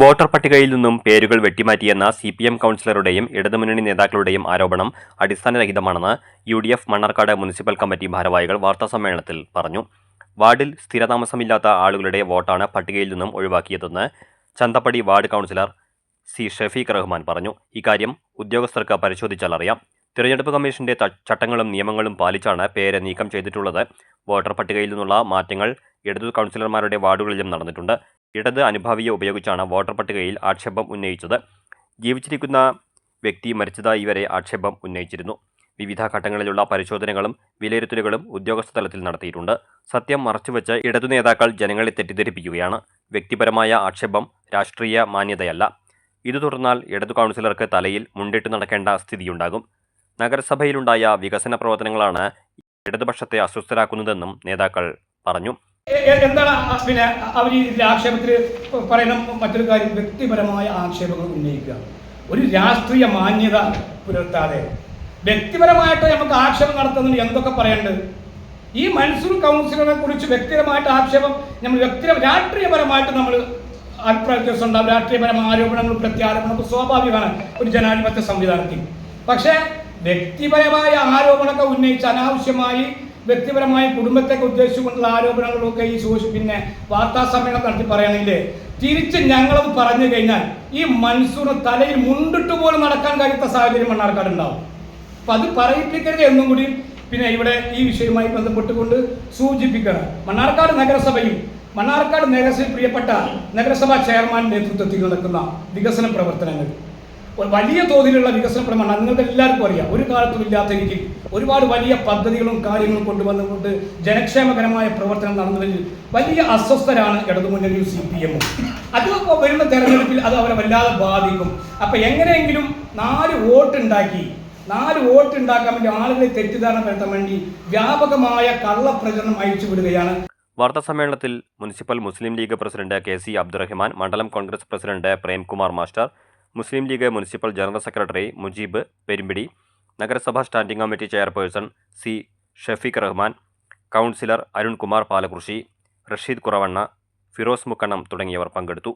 Voter പട്ടികയിൽ നിന്നും പേരുകൾ വെട്ടിമാറ്റിയെന്ന സി പി എം കൗൺസിലറുടെയും ഇടതുമുന്നണി നേതാക്കളുടെയും ആരോപണം അടിസ്ഥാനരഹിതമാണെന്ന് U D F Mannarkkad municipal committee ഭാരവാഹികൾ വാർത്താസമ്മേളനത്തിൽ പറഞ്ഞു. വാർഡിൽ സ്ഥിരതാമസമില്ലാത്ത ആളുകളുടെ വോട്ടാണ് പട്ടികയിൽ നിന്നും ഒഴിവാക്കിയതെന്ന് Chanthappadi ward councillor C Shafeeq Rahman പറഞ്ഞു. ഇക്കാര്യം ഉദ്യോഗസ്ഥർക്ക് പരിശോധിച്ചാൽ അറിയാം. തിരഞ്ഞെടുപ്പ് കമ്മീഷന്റെ ചട്ടങ്ങളും നിയമങ്ങളും പാലിച്ചാണ് പേര് നീക്കം ചെയ്തിട്ടുള്ളത്. വോട്ടർ പട്ടികയിൽ നിന്നുള്ള മാറ്റങ്ങൾ ഇടതു കൗൺസിലർമാരുടെ വാർഡുകളിലും നടന്നിട്ടുണ്ട്. ഇടത് അനുഭാവിയെ ഉപയോഗിച്ചാണ് വോട്ടർ പട്ടികയിൽ ആക്ഷേപം ഉന്നയിച്ചത്. ജീവിച്ചിരിക്കുന്ന വ്യക്തി മരിച്ചതായി വരെ ആക്ഷേപം ഉന്നയിച്ചിരുന്നു. വിവിധ ഘട്ടങ്ങളിലുള്ള പരിശോധനകളും വിലയിരുത്തലുകളും ഉദ്യോഗസ്ഥ തലത്തിൽ നടത്തിയിട്ടുണ്ട്. സത്യം മറച്ചുവെച്ച് ഇടതു നേതാക്കൾ ജനങ്ങളെ തെറ്റിദ്ധരിപ്പിക്കുകയാണ്. വ്യക്തിപരമായ ആക്ഷേപം രാഷ്ട്രീയ മാന്യതയല്ല. ഇതു തുടർന്നാൽ ഇടതു കൗൺസിലർക്ക് തലയിൽ മുണ്ടിട്ട് നടക്കേണ്ട സ്ഥിതിയുണ്ടാകും. നഗരസഭയിലുണ്ടായ വികസന പ്രവർത്തനങ്ങളാണ് ഇടതുപക്ഷത്തെ അസ്വസ്ഥരാക്കുന്നതെന്നും നേതാക്കൾ പറഞ്ഞു. എന്താണ് പിന്നെ അവർ ഈ ആക്ഷേപത്തിൽ പറയുന്ന മറ്റൊരു കാര്യം വ്യക്തിപരമായ ആക്ഷേപങ്ങൾ ഉന്നയിക്കുക. ഒരു രാഷ്ട്രീയ മാന്യത പുലർത്താതെ. വ്യക്തിപരമായിട്ട് നമുക്ക് ആക്ഷേപം നടത്തുന്നതിന് എന്തൊക്കെ പറയേണ്ടത് ഈ മൻസൂർ കൗൺസിലറെ കുറിച്ച് വ്യക്തിപരമായിട്ട് ആക്ഷേപം നമ്മൾ വ്യക്തി രാഷ്ട്രീയപരമായിട്ട് നമ്മൾ അഭിപ്രായ വ്യത്യാസം ഉണ്ടാവും. രാഷ്ട്രീയപരമായ ആരോപണങ്ങൾ പ്രത്യാരോപണങ്ങൾ സ്വാഭാവികമാണ് ഒരു ജനാധിപത്യ സംവിധാനത്തിൽ. പക്ഷേ വ്യക്തിപരമായ ആരോപണമൊക്കെ ഉന്നയിച്ച് അനാവശ്യമായി വ്യക്തിപരമായ കുടുംബത്തെയൊക്കെ ഉദ്ദേശിച്ചുകൊണ്ടുള്ള ആരോപണങ്ങളൊക്കെ ഈ സോഷ്യൽ പിന്നെ വാർത്താ സമ്മേളനം നടത്തി പറയുകയാണെങ്കിൽ തിരിച്ച് ഞങ്ങളത് പറഞ്ഞു കഴിഞ്ഞാൽ ഈ മൻസൂറിന് തലയിൽ മുണ്ടിട്ട് പോലും നടക്കാൻ കഴിയാത്ത സാഹചര്യം മണ്ണാർക്കാട് ഉണ്ടാവും അപ്പൊ അത് പറയിപ്പിക്കരുത് എന്നും കൂടി പിന്നെ ഇവിടെ ഈ വിഷയവുമായി ബന്ധപ്പെട്ടുകൊണ്ട് സൂചിപ്പിക്കണം മണ്ണാർക്കാട് നഗരസഭയും മണ്ണാർക്കാട് നഗരസഭയിൽ പ്രിയപ്പെട്ട നഗരസഭാ ചെയർമാൻ നേതൃത്വത്തിൽ നടക്കുന്ന വികസന പ്രവർത്തനങ്ങൾ. ഒരു വലിയ തോതിലുള്ള വികസന പ്രവർത്തനം നിങ്ങൾക്ക് എല്ലാവർക്കും അറിയാം. ഒരു കാലത്തും ഇല്ലാത്ത രീതിയിൽ ഒരുപാട് വലിയ പദ്ധതികളും കാര്യങ്ങളും കൊണ്ടുവന്നുകൊണ്ട് ജനക്ഷേമകരമായ പ്രവർത്തനം നടന്നതിൽ വലിയ അസ്വസ്ഥരാണ് ഇടതുമുന്നണിയും സി പി എമ്മും അത് വരുന്ന തെരഞ്ഞെടുപ്പിൽ അത് അവരെ വല്ലാതെ ബാധിക്കും. അപ്പൊ എങ്ങനെയെങ്കിലും നാല് വോട്ട് ഉണ്ടാക്കി നാല് വോട്ട് ഉണ്ടാക്കാൻ വേണ്ടി ആളുകളെ തെറ്റിദ്ധാരണ വരുത്താൻ വേണ്ടി വ്യാപകമായ കള്ളപ്രചരണം അയച്ചു വിടുകയാണ്. വാർത്താസമ്മേളനത്തിൽ municipal Muslim League president K C Abdurahman മണ്ഡലം Congress president Premkumar master Muslim League municipal general secretary Mujeeb Perumpidi നഗരസഭാ standing committee chairperson C Shafeeq Rahman councillor Arunkumar Palakrishi Rasheed Kuravanna Firoz Mukkannam തുടങ്ങിയവർ പങ്കെടുത്തു.